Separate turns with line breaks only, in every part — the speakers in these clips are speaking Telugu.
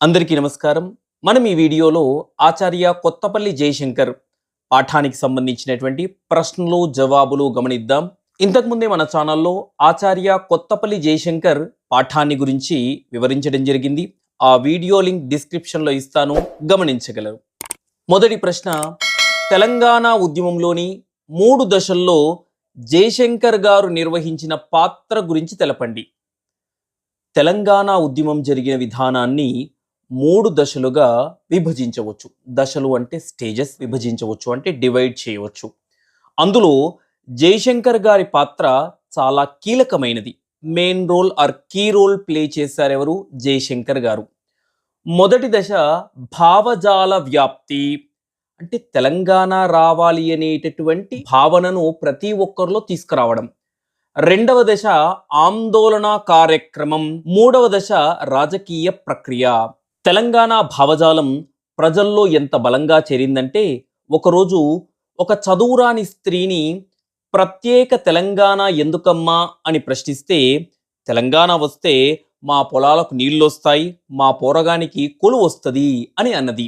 అందరికీ నమస్కారం. మనం ఈ వీడియోలో ఆచార్య కొత్తపల్లి జయశంకర్ పాఠానికి సంబంధించినటువంటి ప్రశ్నలు జవాబులు గమనిద్దాం. ఇంతకుముందే మన ఛానల్లో ఆచార్య కొత్తపల్లి జయశంకర్ పాఠాన్ని గురించి వివరించడం జరిగింది. ఆ వీడియో లింక్ డిస్క్రిప్షన్లో ఇస్తాను. గమనించగలరు. మొదటి ప్రశ్న తెలంగాణ ఉద్యమంలోని మూడు దశల్లో జయశంకర్ గారు నిర్వహించిన పాత్ర గురించి తెలపండి. తెలంగాణ ఉద్యమం జరిగిన విధానాన్ని మూడు దశలుగా విభజించవచ్చు. దశలు అంటే స్టేజెస్ విభజించవచ్చు అంటే డివైడ్ చేయవచ్చు. అందులో జయశంకర్ గారి పాత్ర చాలా కీలకమైనది. Main role or key role play చేశారు ఎవరు? జయశంకర్ గారు. మొదటి దశ భావజాల వ్యాప్తి. అంటే తెలంగాణ రావాలి అనేటటువంటి భావనను ప్రతి ఒక్కరిలో తీసుకురావడం. రెండవ దశ ఆందోళన కార్యక్రమం. మూడవ దశ రాజకీయ ప్రక్రియ. తెలంగాణ భావజాలం ప్రజల్లో ఎంత బలంగా చేరిందంటే ఒకరోజు ఒక చదువురాని స్త్రీని ప్రత్యేక తెలంగాణ ఎందుకమ్మా అని ప్రశ్నిస్తే తెలంగాణ వస్తే మా పొలాలకు నీళ్ళు వస్తాయి మా పోరగానికి కొలు వస్తుంది అని అన్నది.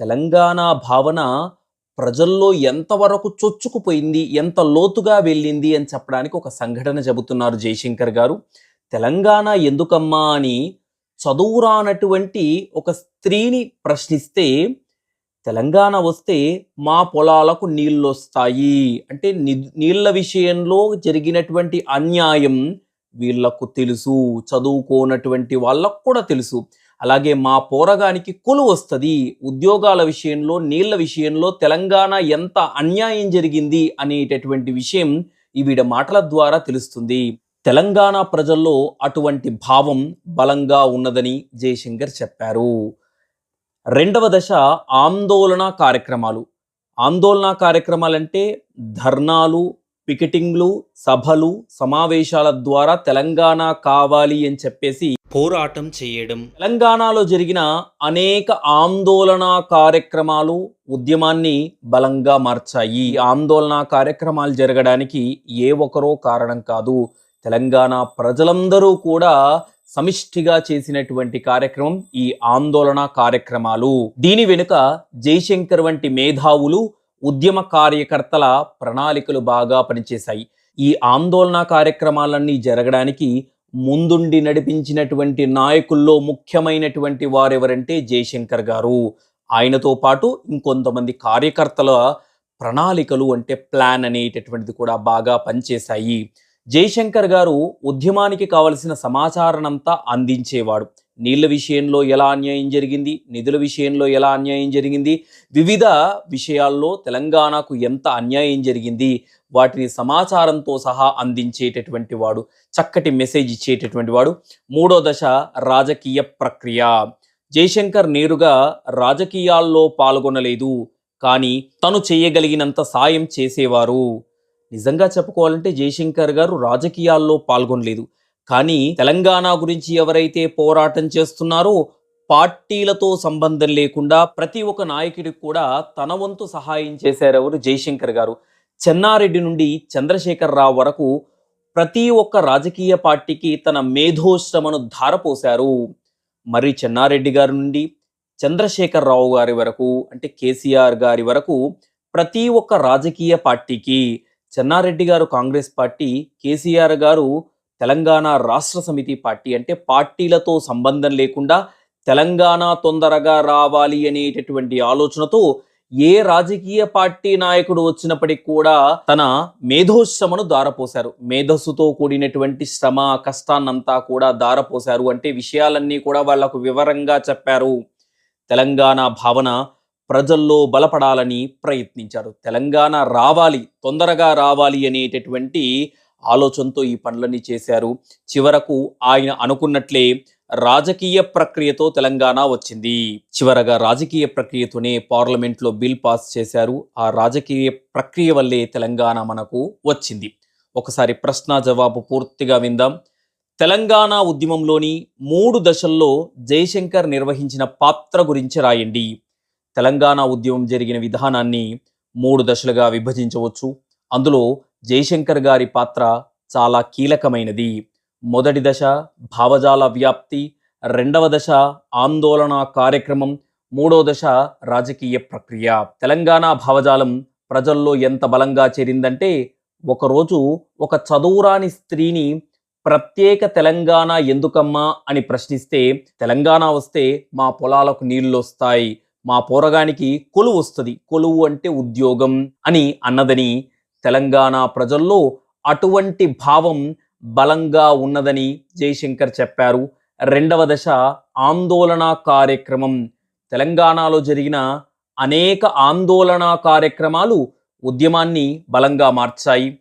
తెలంగాణ భావన ప్రజల్లో ఎంతవరకు చొచ్చుకుపోయింది ఎంత లోతుగా వెళ్ళింది అని చెప్పడానికి ఒక సంఘటన చెబుతున్నారు జయశంకర్ గారు. తెలంగాణ ఎందుకమ్మా అని చదువురానటువంటి ఒక స్త్రీని ప్రశ్నిస్తే తెలంగాణ వస్తే మా పొలాలకు నీళ్ళు వస్తాయి అంటే నీళ్ళ విషయంలో జరిగినటువంటి అన్యాయం వీళ్ళకు తెలుసు చదువుకోనటువంటి వాళ్ళకు కూడా తెలుసు. అలాగే మా పోరగానికి కొలు వస్తుంది. ఉద్యోగాల విషయంలో నీళ్ళ విషయంలో తెలంగాణ ఎంత అన్యాయం జరిగింది అనేటటువంటి విషయం ఈవిడ మాటల ద్వారా తెలుస్తుంది. తెలంగాణ ప్రజల్లో అటువంటి భావం బలంగా ఉన్నదని జయశంకర్ చెప్పారు. రెండవ దశ ఆందోళన కార్యక్రమాలు. ఆందోళన కార్యక్రమాలంటే ధర్నాలు పికెటింగ్లు సభలు సమావేశాల ద్వారా తెలంగాణ కావాలి అని చెప్పేసి పోరాటం చేయడం. తెలంగాణలో జరిగిన అనేక ఆందోళన కార్యక్రమాలు ఉద్యమాన్ని బలంగా మార్చాయి. ఆందోళన కార్యక్రమాలు జరగడానికి ఏ ఒక్కరో కారణం కాదు. తెలంగాణ ప్రజలందరూ కూడా సమిష్టిగా చేసినటువంటి కార్యక్రమం ఈ ఆందోళన కార్యక్రమాలు. దీని వెనుక జయశంకర్ వంటి మేధావులు ఉద్యమ కార్యకర్తల ప్రణాళికలు బాగా పనిచేశాయి. ఈ ఆందోళన కార్యక్రమాలన్నీ జరగడానికి ముందుండి నడిపించినటువంటి నాయకుల్లో ముఖ్యమైనటువంటి వారెవరంటే జయశంకర్ గారు. ఆయనతో పాటు ఇంకొంతమంది కార్యకర్తల ప్రణాళికలు అంటే ప్లాన్ అనేటటువంటిది కూడా బాగా పనిచేశాయి. జయశంకర్ గారు ఉద్యమానికి కావలసిన సమాచారాన్నంతా అందించేవాడు. నీళ్ళ విషయంలో ఎలా అన్యాయం జరిగింది? నిధుల విషయంలో ఎలా అన్యాయం జరిగింది? వివిధ విషయాల్లో తెలంగాణకు ఎంత అన్యాయం జరిగింది? వాటిని సమాచారంతో సహా అందించేటటువంటి వాడు చక్కటి మెసేజ్ ఇచ్చేటటువంటి వాడు. మూడో దశ రాజకీయ ప్రక్రియ. జయశంకర్ నేరుగా రాజకీయాల్లో పాల్గొనలేదు. కానీ తను చేయగలిగినంత సాయం చేసేవారు. నిజంగా చెప్పుకోవాలంటే జయశంకర్ గారు రాజకీయాల్లో పాల్గొనలేదు. కానీ తెలంగాణ గురించి ఎవరైతే పోరాటం చేస్తున్నారో పార్టీలతో సంబంధం లేకుండా ప్రతి ఒక్క నాయకుడికి కూడా తన వంతు సహాయం చేశారు ఎవరు? జయశంకర్ గారు. చెన్నారెడ్డి నుండి చంద్రశేఖర్ రావు వరకు ప్రతి ఒక్క రాజకీయ పార్టీకి తన మేధోశ్రమను ధారపోశారు. మరి చెన్నారెడ్డి గారి నుండి చంద్రశేఖర్ రావు గారి వరకు అంటే కేసీఆర్ గారి వరకు ప్రతి ఒక్క రాజకీయ పార్టీకి చెన్నారెడ్డి గారు కాంగ్రెస్ పార్టీ కేసీఆర్ గారు తెలంగాణ రాష్ట్ర సమితి పార్టీ అంటే పార్టీలతో సంబంధం లేకుండా తెలంగాణ తొందరగా రావాలి అనేటటువంటి ఆలోచనతో ఏ రాజకీయ పార్టీ నాయకుడు వచ్చినప్పటికీ కూడా తన మేధోశ్రమను దారపోశారు. మేధస్సుతో కూడినటువంటి శ్రమ కష్టాన్నంతా కూడా దారపోశారు అంటే విషయాలన్నీ కూడా వాళ్ళకు వివరంగా చెప్పారు. తెలంగాణ భావన ప్రజల్లో బలపడాలని ప్రయత్నించారు. తెలంగాణ రావాలి తొందరగా రావాలి అనేటటువంటి ఆలోచనతో ఈ పనులన్నీ చేశారు. చివరకు ఆయన అనుకున్నట్లే రాజకీయ ప్రక్రియతో తెలంగాణ వచ్చింది. చివరగా రాజకీయ ప్రక్రియతోనే పార్లమెంట్లో బిల్ పాస్ చేశారు. ఆ రాజకీయ ప్రక్రియ వల్లే తెలంగాణ మనకు వచ్చింది. ఒకసారి ప్రశ్న జవాబు పూర్తిగా విందాం. తెలంగాణ ఉద్యమంలోని మూడు దశల్లో జయశంకర్ నిర్వహించిన పాత్ర గురించి రాయండి. తెలంగాణ ఉద్యమం జరిగిన విధానాన్ని మూడు దశలుగా విభజించవచ్చు. అందులో జయశంకర్ గారి పాత్ర చాలా కీలకమైనది. మొదటి దశ భావజాల వ్యాప్తి రెండవ దశ ఆందోళన కార్యక్రమం మూడో దశ రాజకీయ ప్రక్రియ. తెలంగాణ భావజాలం ప్రజల్లో ఎంత బలంగా చేరిందంటే ఒకరోజు ఒక చదువురాని స్త్రీని ప్రత్యేక తెలంగాణ ఎందుకమ్మా అని ప్రశ్నిస్తే తెలంగాణ వస్తే మా పొలాలకు నీళ్ళు వస్తాయి మా పోరగానికి కొలువు వస్తుంది. కొలువు అంటే ఉద్యోగం అని అన్నదని తెలంగాణ ప్రజల్లో అటువంటి భావం బలంగా ఉన్నదని జయశంకర్ చెప్పారు. రెండవ దశ ఆందోళన కార్యక్రమం. తెలంగాణలో జరిగిన అనేక ఆందోళన కార్యక్రమాలు ఉద్యమాన్ని బలంగా మార్చాయి.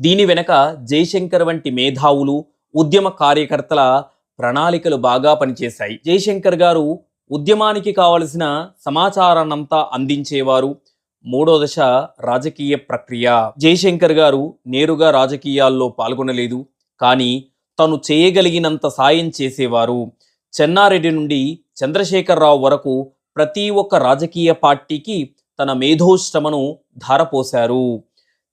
దీని వెనక జయశంకర్ వంటి మేధావులు ఉద్యమ కార్యకర్తల ప్రణాళికలు బాగా పనిచేశాయి. జయశంకర్ గారు ఉద్యమానికి కావలసిన సమాచారాన్నంతా అందించేవారు. మూడో దశ రాజకీయ ప్రక్రియ. జయశంకర్ గారు నేరుగా రాజకీయాల్లో పాల్గొనలేదు. కానీ తను చేయగలిగినంత సాయం చేసేవారు. చెన్నారెడ్డి నుండి చంద్రశేఖరరావు వరకు ప్రతి ఒక్క రాజకీయ పార్టీకి తన మేధోశ్రమను ధారపోశారు.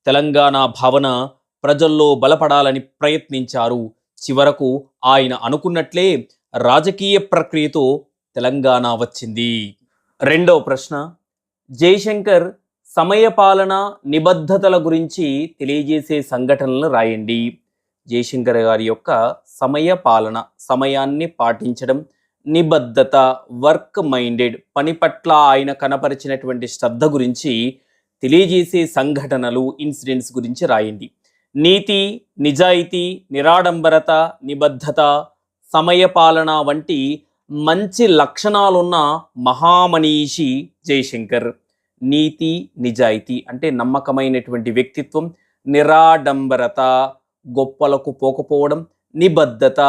తెలంగాణ భావన ప్రజల్లో బలపడాలని ప్రయత్నించారు. చివరకు ఆయన అనుకున్నట్లే రాజకీయ ప్రక్రియతో తెలంగాణ వచ్చింది. రెండవ ప్రశ్న జయశంకర్ సమయపాలన నిబద్ధతల గురించి తెలియజేసే సంఘటనలు రాయండి. జయశంకర్ గారి యొక్క సమయపాలన సమయాన్ని పాటించడం నిబద్ధత వర్క్ మైండెడ్ పని పట్ల ఆయన కనపరిచినటువంటి శ్రద్ధ గురించి తెలియజేసే సంఘటనలు ఇన్సిడెంట్స్ గురించి రాయండి. నీతి నిజాయితీ నిరాడంబరత నిబద్ధత సమయపాలన వంటి మంచి లక్షణాలున్న మహామనీషి జయశంకర్. నీతి నిజాయితీ అంటే నమ్మకమైనటువంటి వ్యక్తిత్వం నిరాడంబరత గొప్పలకు పోకపోవడం నిబద్ధత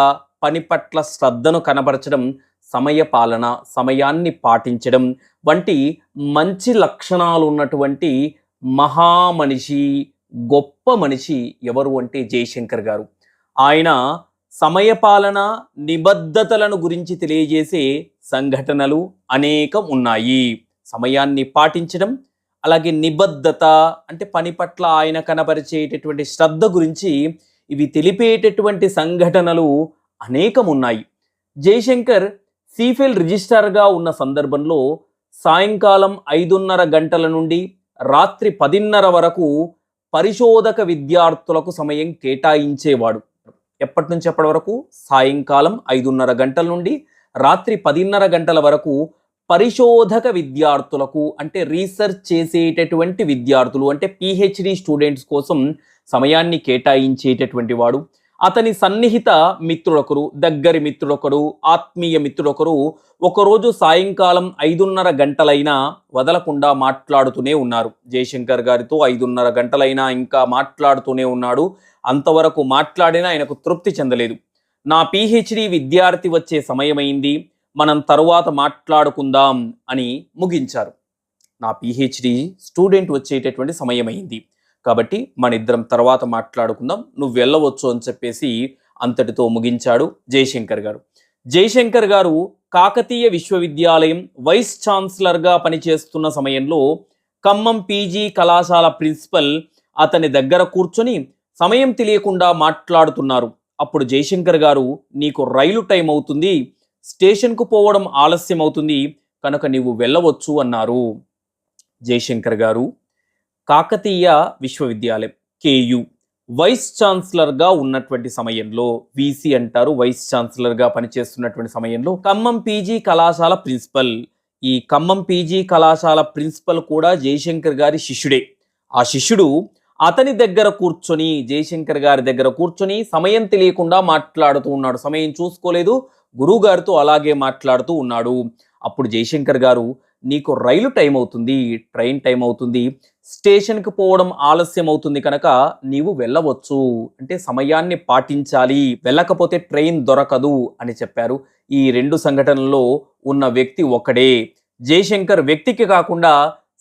పని పట్ల శ్రద్ధను కనబరచడం సమయ పాలన సమయాన్ని పాటించడం వంటి మంచి లక్షణాలు ఉన్నటువంటి మహామనిషి గొప్ప మనిషి ఎవరు అంటే జయశంకర్ గారు. ఆయన సమయపాలన నిబద్ధతలను గురించి తెలియజేసే సంఘటనలు అనేకం ఉన్నాయి. సమయాన్ని పాటించడం అలాగే నిబద్ధత అంటే పని పట్ల ఆయన కనపరిచేటటువంటి శ్రద్ధ గురించి ఇవి తెలిపేటటువంటి సంఘటనలు అనేకం ఉన్నాయి. జయశంకర్ సీఫెల్ రిజిస్ట్రార్గా ఉన్న సందర్భంలో సాయంకాలం ఐదున్నర గంటల నుండి రాత్రి పదిన్నర వరకు పరిశోధక విద్యార్థులకు సమయం కేటాయించేవాడు. ఎప్పటి నుంచి ఎప్పటి వరకు? సాయంకాలం ఐదున్నర గంటల నుండి రాత్రి పదిన్నర గంటల వరకు పరిశోధక విద్యార్థులకు అంటే రీసెర్చ్ చేసేటటువంటి విద్యార్థులు అంటే పిహెచ్డి స్టూడెంట్స్ కోసం సమయాన్ని కేటాయించేటటువంటి వాడు. అతని సన్నిహిత మిత్రుడొకరు దగ్గరి మిత్రుడొకరు ఆత్మీయ మిత్రుడొకరు ఒకరోజు సాయంకాలం ఐదున్నర గంటలైనా వదలకుండా మాట్లాడుతూనే ఉన్నారు. జయశంకర్ గారితో ఐదున్నర గంటలైనా ఇంకా మాట్లాడుతూనే ఉన్నాడు. అంతవరకు మాట్లాడినా ఆయనకు తృప్తి చెందలేదు. నా పిహెచ్డి విద్యార్థి వచ్చే సమయమైంది. మనం తరువాత మాట్లాడుకుందాం అని ముగించారు. నా పిహెచ్డి స్టూడెంట్ వచ్చేటటువంటి సమయమైంది. కాబట్టి మన ఇద్దరం తర్వాత మాట్లాడుకుందాం. నువ్వు వెళ్ళవచ్చు అని చెప్పేసి అంతటితో ముగించాడు జయశంకర్ గారు. జయశంకర్ గారు కాకతీయ విశ్వవిద్యాలయం వైస్ ఛాన్సలర్గా పనిచేస్తున్న సమయంలో ఖమ్మం పీజీ కళాశాల ప్రిన్సిపల్ అతని దగ్గర కూర్చొని సమయం తెలియకుండా మాట్లాడుతున్నారు. అప్పుడు జయశంకర్ గారు నీకు రైలు టైం అవుతుంది. స్టేషన్కు పోవడం ఆలస్యం అవుతుంది కనుక నీవు వెళ్ళవచ్చు అన్నారు జయశంకర్ గారు. కాకతీయ విశ్వవిద్యాలయం కేయు వైస్ ఛాన్సలర్గా ఉన్నటువంటి సమయంలో వీసీ అంటారు వైస్ ఛాన్సలర్గా పనిచేస్తున్నటువంటి సమయంలో ఖమ్మం పీజీ కళాశాల ప్రిన్సిపల్. ఈ ఖమ్మం పీజీ కళాశాల ప్రిన్సిపల్ కూడా జయశంకర్ గారి శిష్యుడే. ఆ శిష్యుడు అతని దగ్గర కూర్చొని జయశంకర్ గారి దగ్గర కూర్చొని సమయం తెలియకుండా మాట్లాడుతూ ఉన్నాడు. సమయం చూసుకోలేదు గురువు గారితో అలాగే మాట్లాడుతూ ఉన్నాడు. అప్పుడు జయశంకర్ గారు నీకు రైలు టైం అవుతుంది ట్రైన్ టైం అవుతుంది స్టేషన్కి పోవడం ఆలస్యం అవుతుంది కనుక నీవు వెళ్ళవచ్చు. అంటే సమయాన్ని పాటించాలి వెళ్ళకపోతే ట్రైన్ దొరకదు అని చెప్పారు. ఈ రెండు సంఘటనల్లో ఉన్న వ్యక్తి ఒకడే జయశంకర్ వ్యక్తికి కాకుండా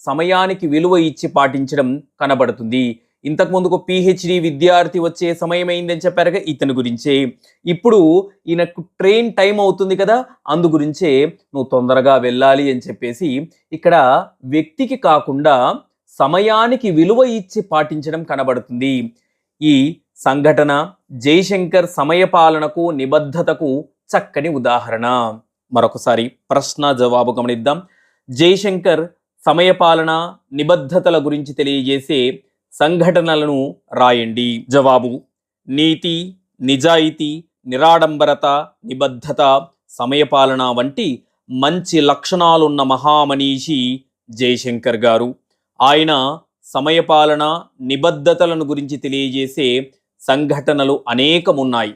సమయానికి విలువ ఇచ్చి పాటించడం కనబడుతుంది. ఇంతకు ముందుకు పిహెచ్డి విద్యార్థి వచ్చే సమయం అయిందని చెప్పారుగా ఇతని గురించే. ఇప్పుడు ఈయనకు ట్రైన్ టైం అవుతుంది కదా అందు గురించే నువ్వు తొందరగా వెళ్ళాలి అని చెప్పేసి ఇక్కడ వ్యక్తికి కాకుండా సమయానికి విలువ ఇచ్చి పాటించడం కనబడుతుంది. ఈ సంఘటన జయశంకర్ సమయపాలనకు నిబద్ధతకు చక్కని ఉదాహరణ. మరొకసారి ప్రశ్న జవాబు గమనిద్దాం. జయశంకర్ సమయపాలన నిబద్ధతల గురించి తెలియజేసే సంఘటనలను రాయండి. జవాబు నీతి నిజాయితీ నిరాడంబరత నిబద్ధత సమయపాలన వంటి మంచి లక్షణాలున్న మహామనీషి జయశంకర్ గారు. ఆయన సమయపాలన నిబద్ధతలను గురించి తెలియజేసే సంఘటనలు అనేకమున్నాయి.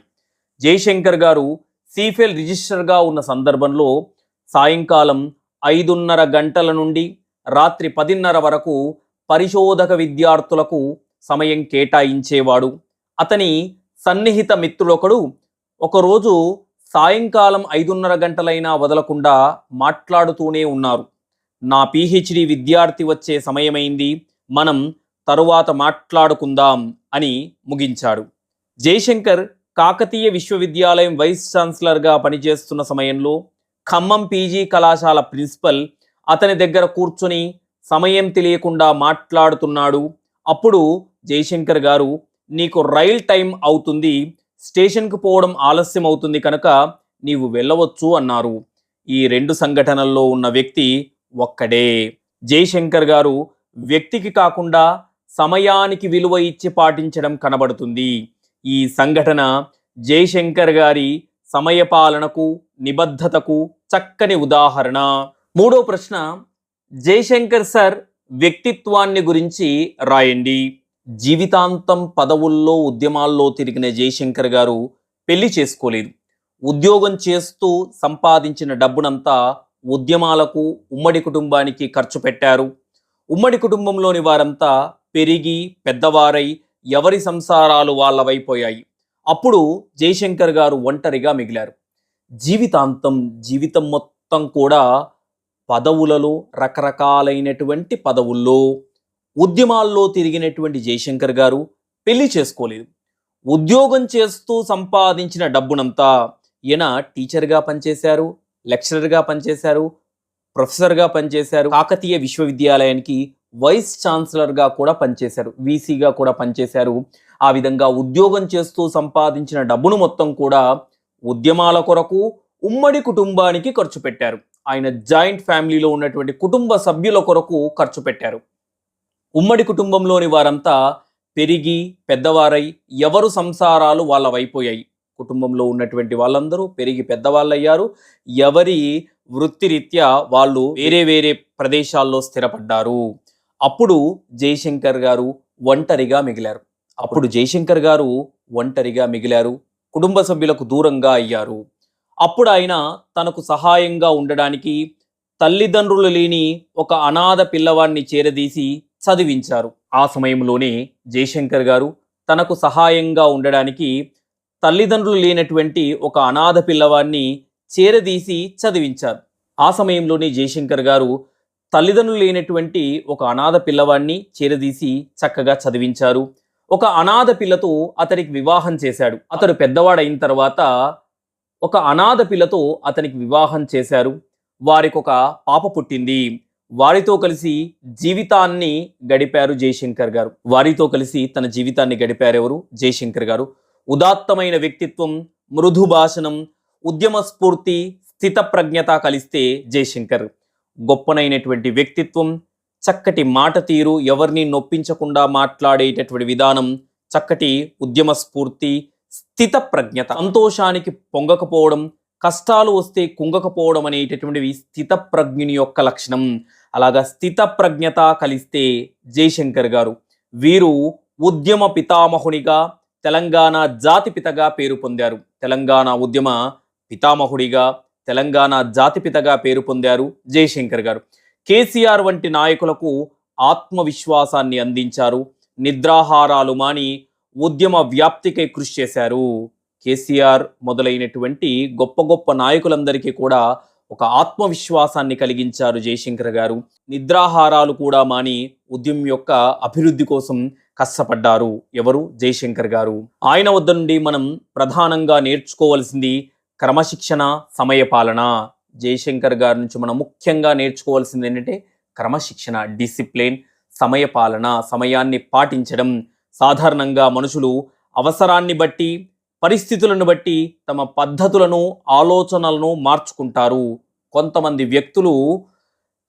జయశంకర్ గారు సీఫెల్ రిజిస్టర్గా ఉన్న సందర్భంలో సాయంకాలం ఐదున్నర గంటల నుండి రాత్రి పదిన్నర వరకు పరిశోధక విద్యార్థులకు సమయం కేటాయించేవాడు. అతని సన్నిహిత మిత్రుడొకడు ఒకరోజు సాయంకాలం ఐదున్నర గంటలైనా వదలకుండా మాట్లాడుతూనే ఉన్నారు. నా పీహెచ్డీ విద్యార్థి వచ్చే సమయమైంది మనం తరువాత మాట్లాడుకుందాం అని ముగించాడు. జయశంకర్ కాకతీయ విశ్వవిద్యాలయం వైస్ ఛాన్సలర్గా పనిచేస్తున్న సమయంలో ఖమ్మం పీజీ కళాశాల ప్రిన్సిపల్ అతని దగ్గర కూర్చొని సమయం తెలియకుండా మాట్లాడుతున్నాడు. అప్పుడు జయశంకర్ గారు నీకు రైల్ టైం అవుతుంది. స్టేషన్కు పోవడం ఆలస్యం అవుతుంది కనుక నీవు వెళ్ళవచ్చు అన్నారు. ఈ రెండు సంఘటనల్లో ఉన్న వ్యక్తి ఒక్కడే. జయశంకర్ గారు వ్యక్తికి కాకుండా సమయానికి విలువ ఇచ్చి పాటించడం కనబడుతుంది. ఈ సంఘటన జయశంకర్ గారి సమయపాలనకు నిబద్ధతకు చక్కని ఉదాహరణ. మూడో ప్రశ్న జయశంకర్ సార్ వ్యక్తిత్వాన్ని గురించి రాయండి. జీవితాంతం పదవుల్లో ఉద్యమాల్లో తిరిగిన జయశంకర్ గారు పెళ్ళి చేసుకోలేదు. ఉద్యోగం చేస్తూ సంపాదించిన డబ్బునంతా ఉద్యమాలకు ఉమ్మడి కుటుంబానికి ఖర్చు పెట్టారు. ఉమ్మడి కుటుంబంలోని వారంతా పెరిగి పెద్దవారై ఎవరి సంసారాలు వాళ్ళవైపోయాయి. అప్పుడు జయశంకర్ గారు ఒంటరిగా మిగిలారు. జీవితాంతం జీవితం మొత్తం కూడా పదవులలో రకరకాలైనటువంటి పదవుల్లో ఉద్యమాల్లో తిరిగినటువంటి జయశంకర్ గారు పెళ్ళి చేసుకోలేదు. ఉద్యోగం చేస్తూ సంపాదించిన డబ్బునంతా ఈయన టీచర్గా పనిచేశారు లెక్చరర్గా పనిచేశారు ప్రొఫెసర్గా పనిచేశారు కాకతీయ విశ్వవిద్యాలయానికి వైస్ ఛాన్సలర్గా కూడా పనిచేశారు వీసీగా కూడా పనిచేశారు. ఆ విధంగా ఉద్యోగం చేస్తూ సంపాదించిన డబ్బును మొత్తం కూడా ఉద్యమాల కొరకు ఉమ్మడి కుటుంబానికి ఖర్చు పెట్టారు. ఆయన జాయింట్ ఫ్యామిలీలో ఉన్నటువంటి కుటుంబ సభ్యుల కొరకు ఖర్చు పెట్టారు. ఉమ్మడి కుటుంబంలోని వారంతా పెరిగి పెద్దవారై ఎవరు సంసారాలు వాళ్ళవైపోయాయి కుటుంబంలో ఉన్నటువంటి వాళ్ళందరూ పెరిగి పెద్దవాళ్ళయ్యారు. ఎవరి వృత్తిరీత్యా వాళ్ళు వేరే వేరే ప్రదేశాల్లో స్థిరపడ్డారు. అప్పుడు జయశంకర్ గారు ఒంటరిగా మిగిలారు. అప్పుడు జయశంకర్ గారు ఒంటరిగా మిగిలారు. కుటుంబ సభ్యులకు దూరంగా అయ్యారు. అప్పుడు ఆయన తనకు సహాయంగా ఉండడానికి తల్లిదండ్రులు లేని ఒక అనాథ పిల్లవాడిని చేరదీసి చదివించారు. ఆ సమయంలోనే జయశంకర్ గారు తనకు సహాయంగా ఉండడానికి తల్లిదండ్రులు లేనటువంటి ఒక అనాథ పిల్లవాడిని చేరదీసి చదివించారు. ఆ సమయంలోనే జయశంకర్ గారు తల్లిదండ్రులు లేనటువంటి ఒక అనాథ పిల్లవాడిని చేరదీసి చక్కగా చదివించారు. ఒక అనాథ పిల్లతో అతనికి వివాహం చేశాడు. అతడు పెద్దవాడైన తర్వాత ఒక అనాథ పిల్లతో అతనికి వివాహం చేశారు. వారికి ఒక పాప పుట్టింది. వారితో కలిసి జీవితాన్ని గడిపారు జయశంకర్ గారు. వారితో కలిసి తన జీవితాన్ని గడిపారు ఎవరు? జయశంకర్ గారు. ఉదాత్తమైన వ్యక్తిత్వం మృదు భాషణం ఉద్యమ స్ఫూర్తి స్థితప్రజ్ఞత కలిస్తే జయశంకర్. గొప్పనైనటువంటి వ్యక్తిత్వం చక్కటి మాట తీరు ఎవరిని నొప్పించకుండా మాట్లాడేటటువంటి విధానం చక్కటి ఉద్యమ స్ఫూర్తి స్థిత ప్రజ్ఞత సంతోషానికి పొంగకపోవడం కష్టాలు వస్తే కుంగకపోవడం అనేటటువంటివి స్థిత ప్రజ్ఞుని యొక్క లక్షణం. అలాగా స్థిత ప్రజ్ఞత కలిస్తే జయశంకర్ గారు వీరు ఉద్యమ పితామహునిగా తెలంగాణ జాతిపితగా పేరు పొందారు. తెలంగాణ ఉద్యమ పితామహుడిగా తెలంగాణ జాతిపితగా పేరు పొందారు జయశంకర్ గారు. కేసీఆర్ వంటి నాయకులకు ఆత్మవిశ్వాసాన్ని అందించారు. నిద్రాహారాలు మాని ఉద్యమ వ్యాప్తికై కృషి చేశారు. కేసీఆర్ మొదలైనటువంటి గొప్ప గొప్ప నాయకులందరికీ కూడా ఒక ఆత్మవిశ్వాసాన్ని కలిగించారు జయశంకర్ గారు. నిద్రాహారాలు కూడా మాని ఉద్యమం యొక్క అభివృద్ధి కోసం కష్టపడ్డారు ఎవరు? జయశంకర్ గారు. ఆయన వద్ద నుండి మనం ప్రధానంగా నేర్చుకోవాల్సింది క్రమశిక్షణ సమయపాలన. జయశంకర్ గారి నుంచి మనం ముఖ్యంగా నేర్చుకోవాల్సింది ఏంటంటే క్రమశిక్షణ డిసిప్లిన్ సమయపాలన సమయాన్ని పాటించడం. సాధారణంగా మనుషులు అవసరాన్ని బట్టి పరిస్థితులను బట్టి తమ పద్ధతులను ఆలోచనలను మార్చుకుంటారు. కొంతమంది వ్యక్తులు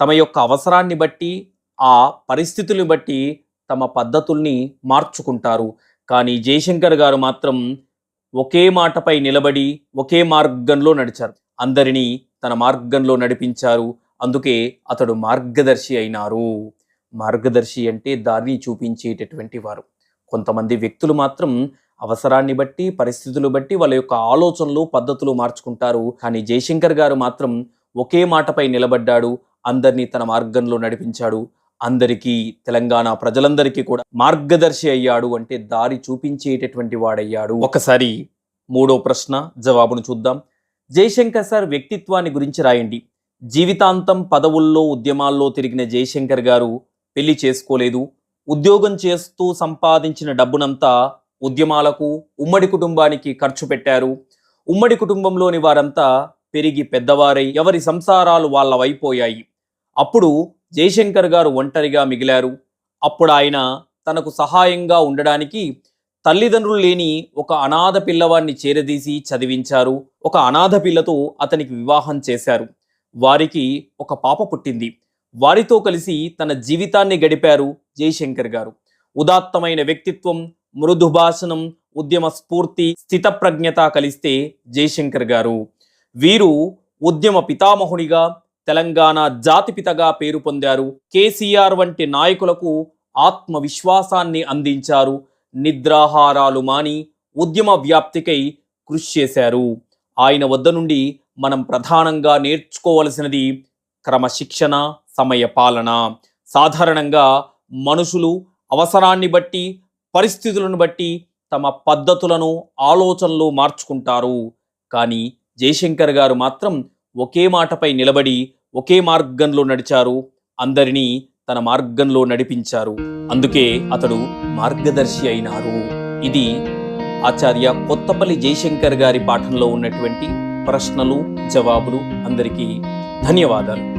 తమ యొక్క అవసరాన్ని బట్టి ఆ పరిస్థితుల్ని బట్టి తమ పద్ధతుల్ని మార్చుకుంటారు. కానీ జయశంకర్ గారు మాత్రం ఒకే మాటపై నిలబడి ఒకే మార్గంలో నడిచారు. అందరినీ తన మార్గంలో నడిపించారు. అందుకే అతడు మార్గదర్శి అయినారు. మార్గదర్శి అంటే దారిని చూపించేటటువంటి వారు. కొంతమంది వ్యక్తులు మాత్రం అవసరాన్ని బట్టి పరిస్థితులు బట్టి వాళ్ళ యొక్క ఆలోచనలు పద్ధతులు మార్చుకుంటారు. కానీ జయశంకర్ గారు మాత్రం ఒకే మాటపై నిలబడ్డాడు. అందరినీ తన మార్గంలో నడిపించాడు. అందరికీ తెలంగాణ ప్రజలందరికీ కూడా మార్గదర్శి అయ్యాడు. అంటే దారి చూపించేటటువంటి వాడయ్యాడు. ఒకసారి మూడో ప్రశ్న జవాబును చూద్దాం. జయశంకర్ సార్ వ్యక్తిత్వాన్ని గురించి రాయండి. జీవితాంతం పదవుల్లో ఉద్యమాల్లో తిరిగిన జయశంకర్ గారు పెళ్ళి చేసుకోలేదు. ఉద్యోగం చేస్తూ సంపాదించిన డబ్బునంతా ఉద్యమాలకు ఉమ్మడి కుటుంబానికి ఖర్చు పెట్టారు. ఉమ్మడి కుటుంబంలోని వారంతా పెరిగి పెద్దవారై ఎవరి సంసారాలు వాళ్ళవైపోయాయి అప్పుడు జయశంకర్ గారు ఒంటరిగా మిగిలారు. అప్పుడు ఆయన తనకు సహాయంగా ఉండడానికి తల్లిదండ్రులు లేని ఒక అనాథ పిల్లవాడిని చేరదీసి చదివించారు. ఒక అనాథ పిల్లతో అతనికి వివాహం చేశారు. వారికి ఒక పాప పుట్టింది. వారితో కలిసి తన జీవితాన్ని గడిపారు జయశంకర్ గారు. ఉదాత్తమైన వ్యక్తిత్వం మృదు భాషణం ఉద్యమ స్ఫూర్తి స్థితప్రజ్ఞత కలిస్తే జయశంకర్ గారు. వీరు ఉద్యమ పితామహునిగా తెలంగాణ జాతిపితగా పేరు పొందారు. కేసీఆర్ వంటి నాయకులకు ఆత్మవిశ్వాసాన్ని అందించారు. నిద్రాహారాలు మాని ఉద్యమ వ్యాప్తికై కృషి చేశారు. ఆయన వద్ద నుండి మనం ప్రధానంగా నేర్చుకోవలసినది క్రమశిక్షణ సమయ పాలన. సాధారణంగా మనుషులు అవసరాన్ని బట్టి పరిస్థితులను బట్టి తమ పద్ధతులను ఆలోచనలు మార్చుకుంటారు. కానీ జయశంకర్ గారు మాత్రం ఒకే మాటపై నిలబడి ఒకే మార్గంలో నడిచారు. అందరినీ తన మార్గంలో నడిపించారు. అందుకే అతడు మార్గదర్శి అయినారు. ఇది ఆచార్య కొత్తపల్లి జయశంకర్ గారి పాఠంలో ఉన్నటువంటి ప్రశ్నలు జవాబులు అందరికీ ధన్యవాదాలు.